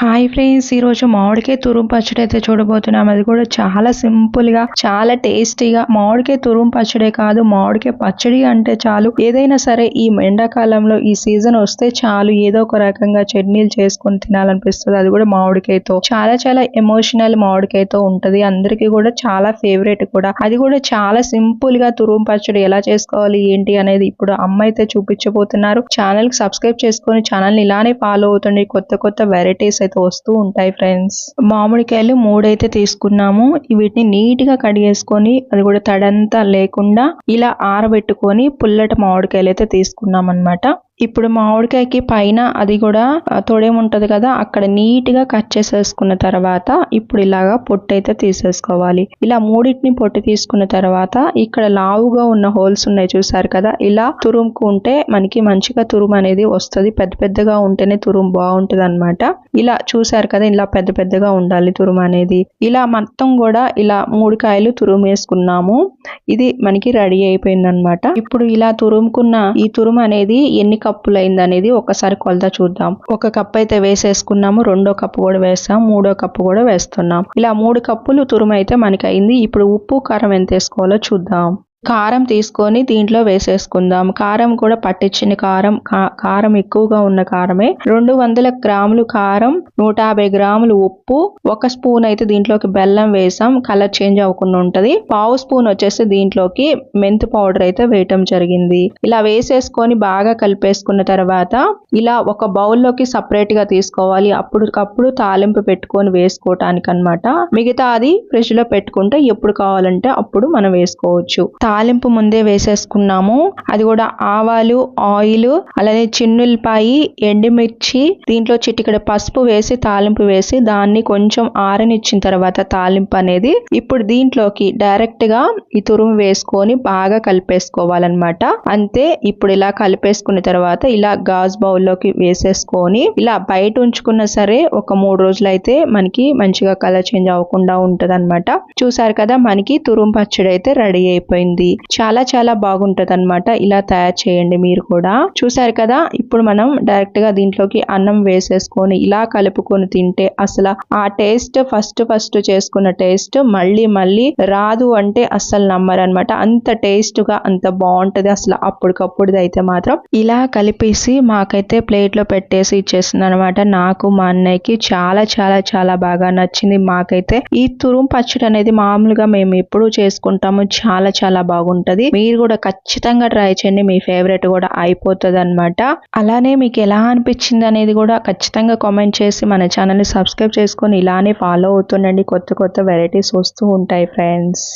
Hi friends ఈరోజు మామిడికాయ తురుము పచ్చడి అయితే చూడబోతున్నాం. అది కూడా చాలా సింపుల్గా చాలా టేస్టీగా మామిడికాయ తురుము పచ్చడే కాదు మామిడికాయ పచ్చడి అంటే చాలు. ఏదైనా సరే ఈ ఎండాకాలంలో ఈ సీజన్ వస్తే చాలు. ఏదో ఒక రకంగా చట్నీలు చేసుకొని తినాలనిపిస్తుంది. అది కూడా మామిడికాయతో. చాలా చాలా ఎమోషనల్ మామిడికాయతో ఉంటది. అందరికీ కూడా చాలా ఫేవరెట్ కూడా. అది కూడా చాలా సింపుల్గా తురుము పచ్చడి ఎలా చేసుకోవాలి ఏంటి అనేది ఇప్పుడు అమ్మ అయితే చూపించబోతున్నారు. ఛానల్కి సబ్స్క్రైబ్ చేసుకొని ఛానల్ని ఇలానే ఫాలో అవుతుంది కొత్త కొత్త వెరైటీస్ అయితే వస్తూ ఉంటాయి ఫ్రెండ్స్ మామిడికాయలు మూడైతే తీసుకున్నాము. వీటిని నీట్గా కడిగేసుకొని అది కూడా తడంతా లేకుండా ఇలా ఆరబెట్టుకొని పుల్లటి మామిడికాయలు అయితే తీసుకున్నాం అనమాట ఇప్పుడు మామిడికాయకి పైన అది కూడా తొడేం ఉంటుంది కదా అక్కడ నీట్గా కట్ చేసేసుకున్న తర్వాత ఇప్పుడు ఇలాగా పొట్టు అయితే తీసేసుకోవాలి. ఇలా మూడింటిని పొట్టు తీసుకున్న తర్వాత ఇక్కడ లావుగా ఉన్న హోల్స్ ఉన్నాయి చూసారు కదా ఇలా తురుముకుంటే మనకి మంచిగా తురుము అనేది వస్తుంది. పెద్ద పెద్దగా ఉంటేనే తురుము బాగుంటుంది అనమాట ఇలా చూసారు కదా ఇలా పెద్ద పెద్దగా ఉండాలి తురుము అనేది. ఇలా మొత్తం కూడా ఇలా మూడు కాయలు తురుము వేసుకున్నాము ఇది మనకి రెడీ అయిపోయింది అనమాట ఇప్పుడు ఇలా తురుముకున్న ఈ తురుము అనేది ఎన్ని కప్పులు అయింది అనేది ఒకసారి కొలత చూద్దాం. ఒక కప్ అయితే వేసేసుకున్నాము రెండో కప్పు కూడా వేస్తాం మూడో కప్పు కూడా వేస్తున్నాం. ఇలా మూడు కప్పులు తురుము అయితే మనకి అయింది ఇప్పుడు ఉప్పు కారం ఎంత వేసుకోవాలో చూద్దాం. కారం తీసుకొని దీంట్లో వేసేసుకుందాం. కారం కూడా పట్టించిన కారం కారం ఎక్కువగా ఉన్న కారమే. రెండు వందల గ్రాములు కారం నూట యాభై గ్రాములు ఉప్పు ఒక స్పూన్ అయితే దీంట్లోకి బెల్లం వేసాం. కలర్ చేంజ్ అవ్వకుండా ఉంటది. పావు స్పూన్ వచ్చేసి దీంట్లోకి మెంతు పౌడర్ అయితే వేయటం జరిగింది. ఇలా వేసేసుకొని బాగా కలిపేసుకున్న తర్వాత ఇలా ఒక బౌల్లోకి సపరేట్గా తీసుకోవాలి. అప్పటికప్పుడు తాలింపు పెట్టుకొని వేసుకోవటానికి అనమాట మిగతా అది ఫ్రిడ్జ్లో పెట్టుకుంటే ఎప్పుడు కావాలంటే అప్పుడు మనం వేసుకోవచ్చు. తాలింపు ముందే వేసేసుకున్నాము. అది కూడా ఆవాలు ఆయిల్ అలానే చిన్నులపాయి ఎండుమిర్చి దీంట్లో చిటికడ పసుపు వేసి తాలింపు వేసి దాన్ని కొంచెం ఆరనిచ్చిన తర్వాత తాలింపు అనేది ఇప్పుడు దీంట్లోకి డైరెక్ట్గా ఈ తురుము వేసుకొని బాగా కలిపేసుకోవాలన్నమాట. అంతే ఇప్పుడు ఇలా కలిపేసుకున్న తర్వాత ఇలా గాజ్ బౌల్లోకి వేసేసుకొని ఇలా బయట ఉంచుకున్న సరే ఒక మూడు రోజులైతే మనకి మంచిగా కలర్ చేంజ్ అవ్వకుండా ఉంటుంది చూసారు కదా మనకి తురుము పచ్చడి అయితే రెడీ అయిపోయింది. ఉంటుంది. చాలా చాలా బాగుంటది అనమాట ఇలా తయారు చేయండి మీరు కూడా. చూసారు కదా? ఇప్పుడు మనం డైరెక్ట్గా దీంట్లోకి అన్నం వేసేసుకొని ఇలా కలుపుకొని తింటే అసలు ఆ టేస్ట్ ఫస్ట్ ఫస్ట్ చేసుకున్న టేస్ట్ మళ్ళీ మళ్ళీ రాదు అంటే అస్సలు నమ్మరు అనమాట అంత టేస్ట్గా అంత బాగుంటది అసలు. అప్పటికప్పుడు అయితే మాత్రం ఇలా కలిపేసి మాకైతే ప్లేట్లో పెట్టేసి ఇచ్చేసింది అనమాట నాకు మా అన్నయ్యకి చాలా చాలా చాలా బాగా నచ్చింది. మాకైతే ఈ తురుం పచ్చడి అనేది మామూలుగా మేము ఎప్పుడు చేసుకుంటాము. చాలా చాలా బాగుంటది. మీరు కూడా ఖచ్చితంగా ట్రై చేయండి. మీ ఫేవరెట్ కూడా అయిపోతుంది అనమాట అలానే మీకు ఎలా అనిపించింది అనేది కూడా ఖచ్చితంగా కామెంట్ చేసి మన ఛానల్ని సబ్స్క్రైబ్ చేసుకొని ఇలానే ఫాలో అవుతుండండి. కొత్త కొత్త వెరైటీస్ వస్తూ ఉంటాయి ఫ్రెండ్స్